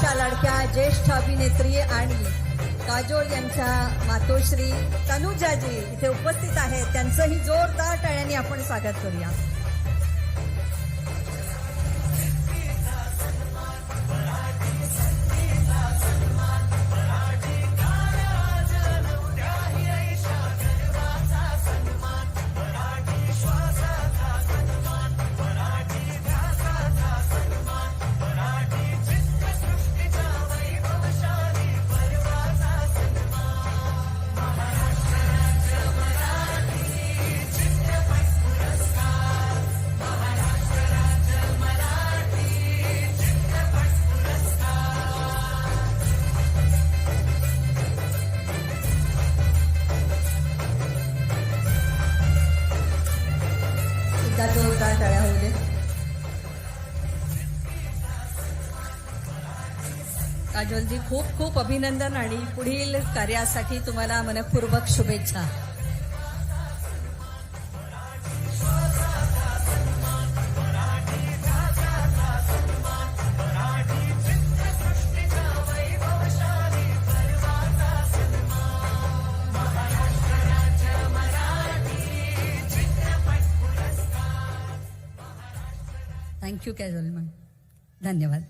सगळ्यांच्या लाडक्या ज्येष्ठ अभिनेत्री आणि काजोल यांच्या मातोश्री तनुजाजी इथे उपस्थित आहेत. त्यांचंही जोरदार टाळ्यांनी आपण स्वागत करूया. एकदा जोरदार टाळ्या होऊ दे काजोलजी खूप खूप अभिनंदन आणि पुढील कार्यासाठी तुम्हाला मनपूर्वक शुभेच्छा. Thank you Kajol ma'am. धन्यवाद.